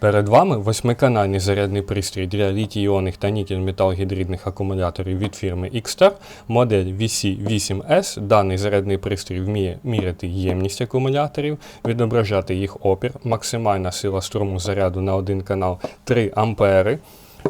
Перед вами восьмиканальний зарядний пристрій для літій-іонних та нікель-метал-гідридних акумуляторів від фірми Xstar, модель VC8S. Даний зарядний пристрій вміє міряти ємність акумуляторів, відображати їх опір, максимальна сила струму заряду на один канал 3 ампери.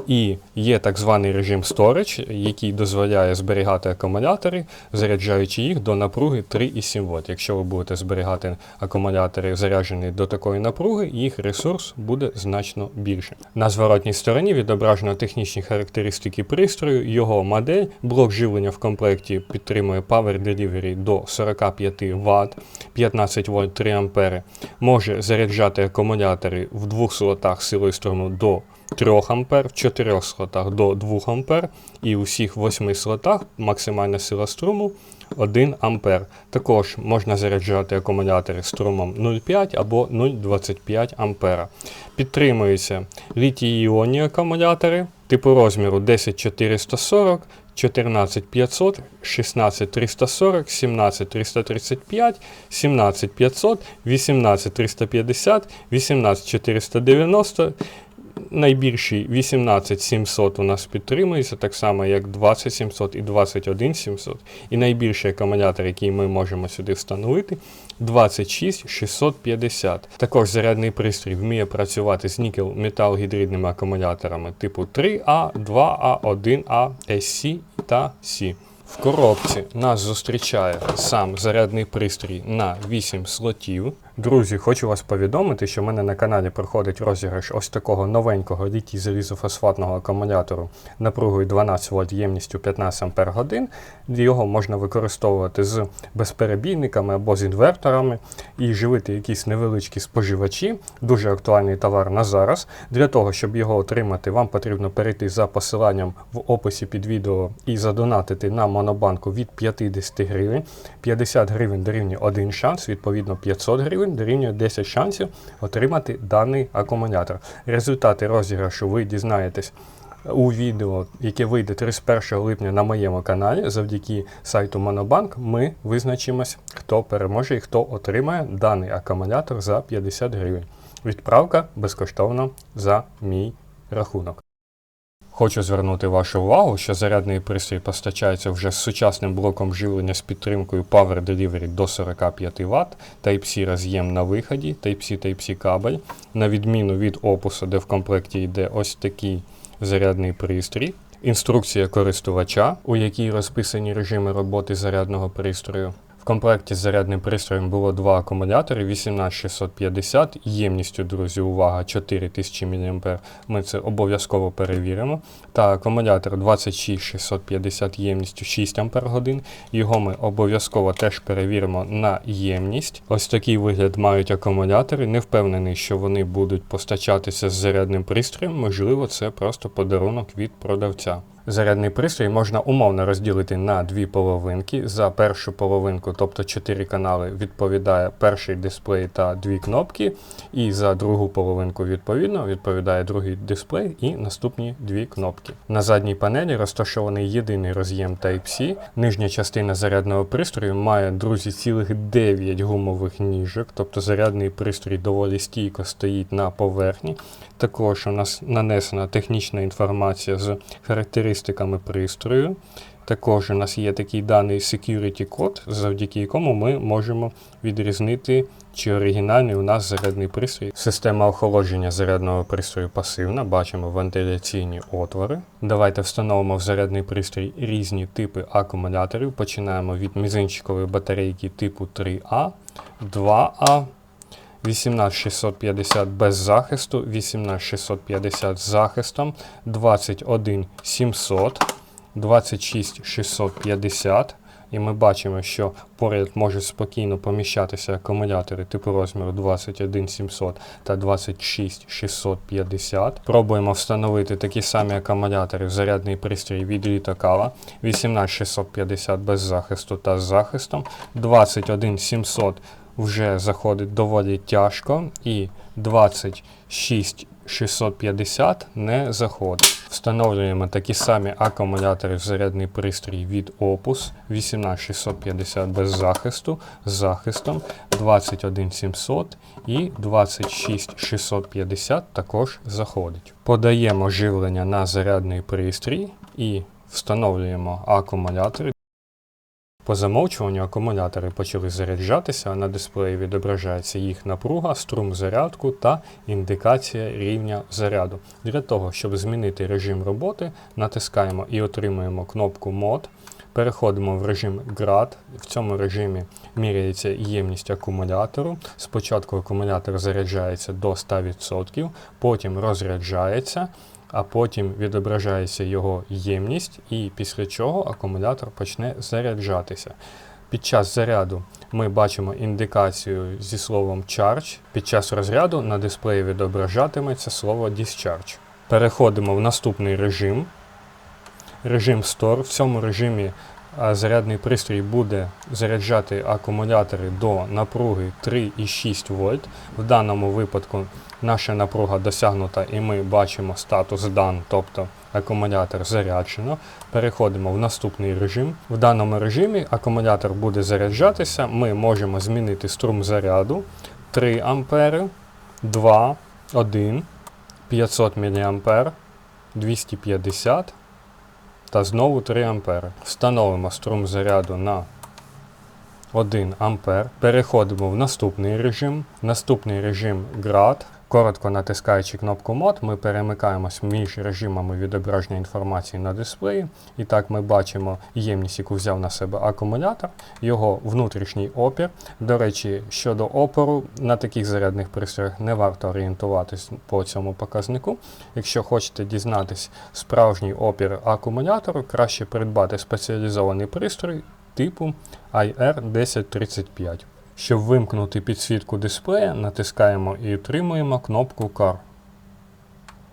І є так званий режим Storage, який дозволяє зберігати акумулятори, заряджаючи їх до напруги 3,7 вольт. Якщо ви будете зберігати акумулятори заряджені до такої напруги, їх ресурс буде значно більше. На зворотній стороні відображено технічні характеристики пристрою, його модель, блок живлення в комплекті підтримує Power Delivery до 45 Вт, 15 вольт 3 ампери, може заряджати акумулятори в двох слотах силою струму до 3 ампер, в 4 слотах до 2 ампер і у всіх 8 слотах максимальна сила струму 1 ампер. Також можна заряджати акумулятори струмом 0,5 або 0,25 ампера. Підтримуються літій-іонні акумулятори типу розміру 10440, 14500, 16340, 17335, 17500, 18350, 18490. Найбільший 18700 у нас підтримується, так само як 20700 і 21700. І найбільший акумулятор, який ми можемо сюди встановити, 26650. Також зарядний пристрій вміє працювати з нікел-метал-гідридними акумуляторами типу 3А, 2А, 1А, SC та C. В коробці нас зустрічає сам зарядний пристрій на 8 слотів. Друзі, хочу вас повідомити, що в мене на каналі проходить розіграш ось такого новенького літій залізофосфатного акумулятору напругою 12 вольт ємністю 15 ампер годин. Його можна використовувати з безперебійниками або з інверторами і живити якісь невеличкі споживачі. Дуже актуальний товар на зараз. Для того, щоб його отримати, вам потрібно перейти за посиланням в описі під відео і задонатити на монобанку від 50 гривень. 50 гривень дорівнює 1 шанс, відповідно 500 гривень дорівнює 10 шансів отримати даний акумулятор. Результати розіграшу ви дізнаєтесь у відео, яке вийде 31 липня на моєму каналі. Завдяки сайту Монобанк ми визначимось, хто переможе і хто отримає даний акумулятор за 50 гривень. Відправка безкоштовна за мій рахунок. Хочу звернути вашу увагу, що зарядний пристрій постачається вже з сучасним блоком живлення з підтримкою Power Delivery до 45 Вт, Type-C роз'єм на виході, Type-C Type-C кабель, на відміну від опусу, де в комплекті йде ось такий зарядний пристрій. Інструкція користувача, у якій розписані режими роботи зарядного пристрою. Комплекті з зарядним пристроєм було два акумулятори 18650, ємністю, друзі, увага, 4000 мА. Ми це обов'язково перевіримо. Та акумулятор 26650 ємністю 6 Ах. Його ми обов'язково теж перевіримо на ємність. Ось такий вигляд мають акумулятори. Не впевнений, що вони будуть постачатися з зарядним пристроєм. Можливо, це просто подарунок від продавця. Зарядний пристрій можна умовно розділити на дві половинки. За першу половинку, тобто 4 канали, відповідає перший дисплей та дві кнопки. І за другу половинку, відповідно, відповідає другий дисплей і наступні дві кнопки. На задній панелі розташований єдиний роз'єм Type-C. Нижня частина зарядного пристрою має, друзі, цілих 9 гумових ніжок, тобто зарядний пристрій доволі стійко стоїть на поверхні. Також у нас нанесена технічна інформація з характеристиками пристрою. Також у нас є такий даний security код, завдяки якому ми можемо відрізнити, чи оригінальний у нас зарядний пристрій. Система охолодження зарядного пристрою пасивна. Бачимо вентиляційні отвори. Давайте встановимо в зарядний пристрій різні типи акумуляторів. Починаємо від мізинчикової батарейки типу 3А, 2А. 18650 без захисту, 18650 з захистом, 21700, 26650. І ми бачимо, що поряд можуть спокійно поміщатися акумулятори типу розміру 21700 та 26650. Пробуємо встановити такі самі акумулятори в зарядний пристрій від Літокала 18650 без захисту та з захистом, 21700 вже заходить доволі тяжко, і 26650 не заходить. Встановлюємо такі самі акумулятори в зарядний пристрій від Opus 18650 без захисту з захистом 21700 і 26650 також заходить. Подаємо живлення на зарядний пристрій і встановлюємо акумулятори. По замовчуванню акумулятори почали заряджатися, на дисплеї відображається їх напруга, струм зарядку та індикація рівня заряду. Для того, щоб змінити режим роботи, натискаємо і отримуємо кнопку мод. Переходимо в режим GRAD. В цьому режимі міряється ємність акумулятору. Спочатку акумулятор заряджається до 100%, потім розряджається, а потім відображається його ємність, і після чого акумулятор почне заряджатися. Під час заряду ми бачимо індикацію зі словом Charge. Під час розряду на дисплеї відображатиметься слово Discharge. Переходимо в наступний режим. Режим Store. В цьому режимі зарядний пристрій буде заряджати акумулятори до напруги 3,6 вольт. В даному випадку наша напруга досягнута і ми бачимо статус Done, тобто акумулятор заряджено. Переходимо в наступний режим. В даному режимі акумулятор буде заряджатися. Ми можемо змінити струм заряду 3 А, 2, 1, 500 мА, 250 та знову 3 А. Встановимо струм заряду на 1 А. Переходимо в наступний режим. Наступний режим GRAD. Коротко натискаючи кнопку мод, ми перемикаємось між режимами відображення інформації на дисплеї. І так ми бачимо ємність, яку взяв на себе акумулятор, його внутрішній опір. До речі, щодо опору, на таких зарядних пристроях не варто орієнтуватись по цьому показнику. Якщо хочете дізнатись справжній опір акумулятору, краще придбати спеціалізований пристрой типу IR1035. Щоб вимкнути підсвітку дисплея, натискаємо і утримуємо кнопку Car.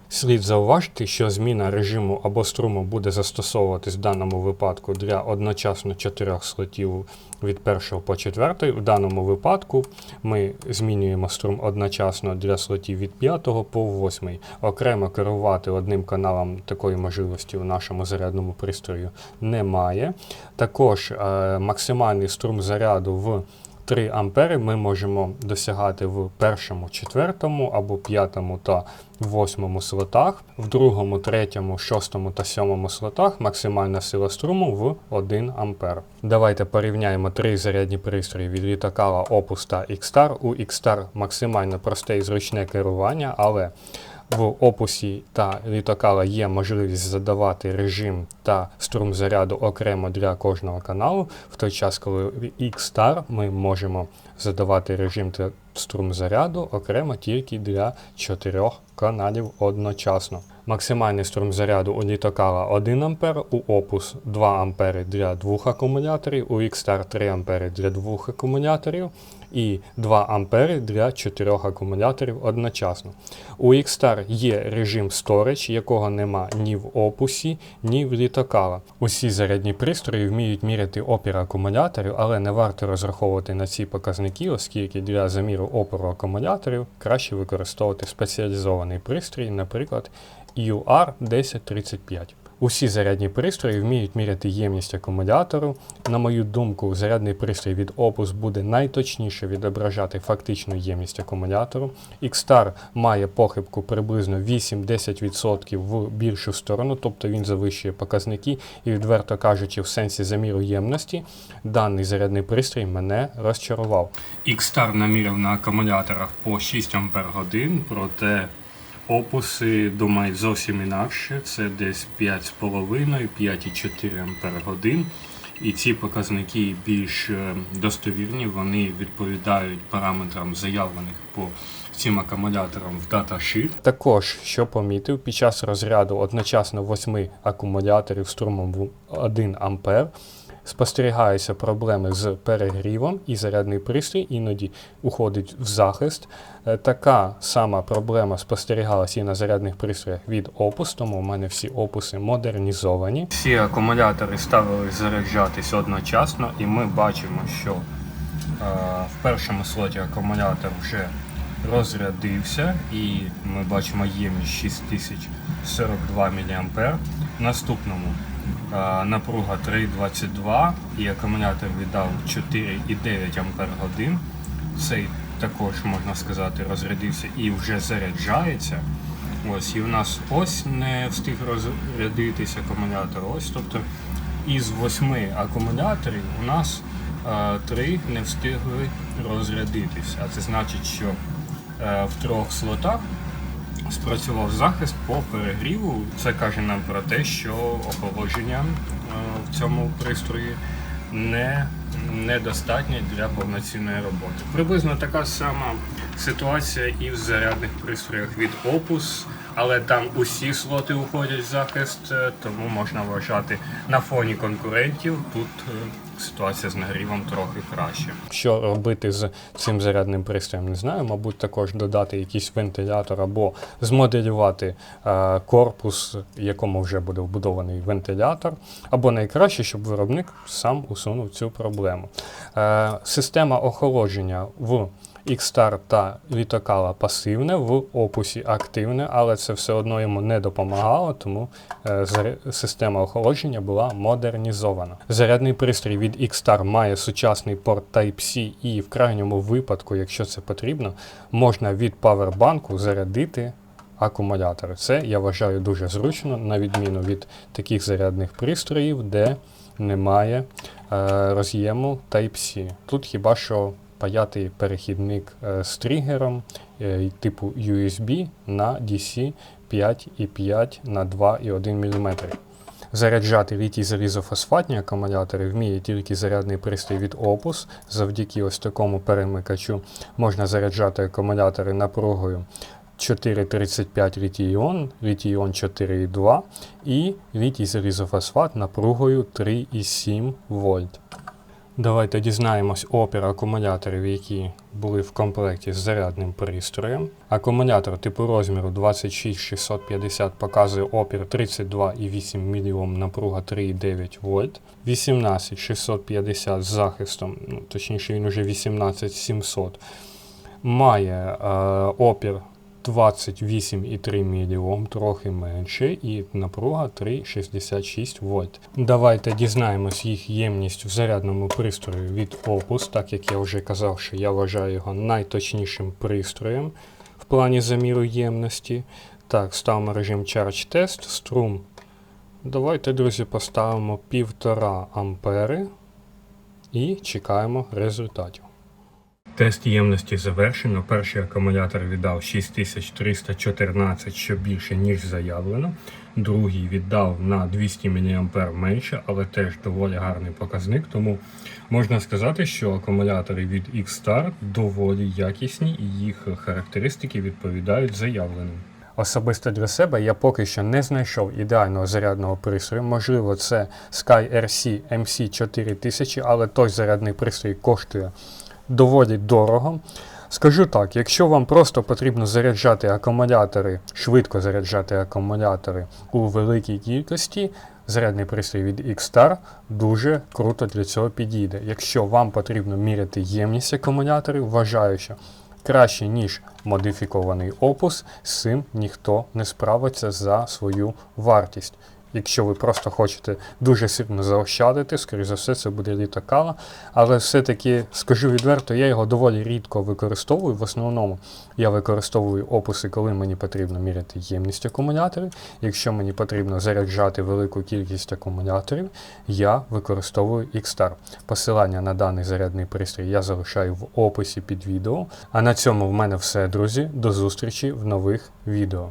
Слід зауважити, що зміна режиму або струму буде застосовуватись в даному випадку для одночасно чотирьох слотів від 1 по 4. В даному випадку ми змінюємо струм одночасно для слотів від 5 по 8. Окремо керувати одним каналом такої можливості у нашому зарядному пристрою немає. Також е, максимальний струм заряду в 3 ампери ми можемо досягати в першому, четвертому або п'ятому та восьмому слотах, в другому, третьому, шостому та сьомому слотах максимальна сила струму в 1 ампер. Давайте порівняємо три зарядні пристрої від літакала Opus та X-Star. У X-Star максимально просте і зручне керування, але в опусі та літокала є можливість задавати режим та струм заряду окремо для кожного каналу, в той час, коли в X-Star ми можемо задавати режим та струм заряду окремо тільки для чотирьох каналів одночасно. Максимальний струм заряду у літокала 1 А, у Opus 2 А для двох акумуляторів, у X-Star 3 А для двох акумуляторів і 2 А для 4 акумуляторів одночасно. У X-Star є режим Storage, якого нема ні в Opus, ні в літокала. Усі зарядні пристрої вміють міряти опір акумуляторів, але не варто розраховувати на ці показники, оскільки для заміру опору акумуляторів краще використовувати спеціалізований пристрій, наприклад, UR1035. Усі зарядні пристрої вміють міряти ємність акумулятору. На мою думку, зарядний пристрій від Opus буде найточніше відображати фактичну ємність акумулятору. X-Star має похибку приблизно 8-10% в більшу сторону, тобто він завищує показники і, відверто кажучи, в сенсі заміру ємності, даний зарядний пристрій мене розчарував. X-Star наміряв на акумуляторах по 6 Ах, проте Опуси думають зовсім інакше. Це десь 5,5-5,4 Ампер годин. І ці показники більш е, достовірні, вони відповідають параметрам, заявлених по цим акумуляторам в даташіт. Також, що помітив, під час розряду одночасно 8 акумуляторів струмом в 1 А спостерігаються проблеми з перегрівом, і зарядний пристрій іноді уходить в захист. Е, Така сама проблема спостерігалася і на зарядних пристроях від Opus, тому у мене всі опуси модернізовані. Всі акумулятори ставили заряджатись одночасно, і ми бачимо, що в першому слоті акумулятор вже розрядився і ми бачимо ємність 6042 мА. В наступному е, напруга 3,22 і акумулятор віддав 4,9 Ампер годин. Цей також можна сказати розрядився і вже заряджається. Ось і у нас ось не встиг розрядитися акумулятор. Ось, тобто із восьми акумуляторів у нас е, три не встигли розрядитися. А це значить, що е, в трьох слотах спрацював захист по перегріву. Це каже нам про те, що охолодження е, в цьому пристрої не недостатнє для повноцінної роботи. Приблизно така сама ситуація і в зарядних пристроях від Opus, але там усі слоти уходять в захист, е, тому можна вважати на фоні конкурентів тут е, ситуація з нагрівом трохи краще. Що робити з цим зарядним пристроєм, не знаю. Мабуть, також додати якийсь вентилятор або змоделювати е, корпус, в якому вже буде вбудований вентилятор, або найкраще, щоб виробник сам усунув цю проблему. Система охолодження в X-Star та Літокала пасивне, в опусі активне, але це все одно йому не допомагало, тому е, система охолодження була модернізована. Зарядний пристрій від X-Star має сучасний порт Type-C і в крайньому випадку, якщо це потрібно, можна від павербанку зарядити акумулятори. Це я вважаю дуже зручно, на відміну від таких зарядних пристроїв, де немає е, роз'єму Type-C. Тут хіба що паяти перехідник е, з тригером е, типу USB на DC 5,5 на 2,1 мм. Заряджати літій залізофосфатні акумулятори вміє тільки зарядний пристрій від Opus. Завдяки ось такому перемикачу можна заряджати акумулятори напругою 4,35 літій-іон, літій-іон 4,2 і літій залізофосфат напругою 3,7 вольт. Давайте дізнаємось опір акумуляторів, які були в комплекті з зарядним пристроєм. Акумулятор типу розміру 26650 показує опір 32,8 мОм, напруга 3,9 вольт. 18650 з захистом, ну, точніше він уже 18700, має е, опір 28,3 мОм, трохи менше, і напруга 3,66 вольт. Давайте дізнаємось їх ємність в зарядному пристрої від Opus, так як я вже казав, що я вважаю його найточнішим пристроєм в плані заміру ємності. Так, ставимо режим Charge Test, струм. Давайте, друзі, поставимо 1,5 ампери і чекаємо результатів. Тест ємності завершено. Перший акумулятор віддав 6314, що більше, ніж заявлено. Другий віддав на 200 мА менше, але теж доволі гарний показник. Тому можна сказати, що акумулятори від X-Star доволі якісні і їх характеристики відповідають заявленим. Особисто для себе я поки що не знайшов ідеального зарядного пристрою. Можливо, це Sky RC MC4000, але той зарядний пристрій коштує доволі дорого. Скажу так, якщо вам просто потрібно заряджати акумулятори, швидко заряджати акумулятори у великій кількості, зарядний пристрій від X-Star дуже круто для цього підійде. Якщо вам потрібно міряти ємність акумуляторів, вважаю, що краще, ніж модифікований опус, з цим ніхто не справиться за свою вартість. Якщо ви просто хочете дуже сильно заощадити, скоріш за все, це буде літакала. Але все-таки, скажу відверто, я його доволі рідко використовую. В основному я використовую опуси, коли мені потрібно міряти ємність акумуляторів. Якщо мені потрібно заряджати велику кількість акумуляторів, я використовую X-Star. Посилання на даний зарядний пристрій я залишаю в описі під відео. А на цьому в мене все, друзі. До зустрічі в нових відео.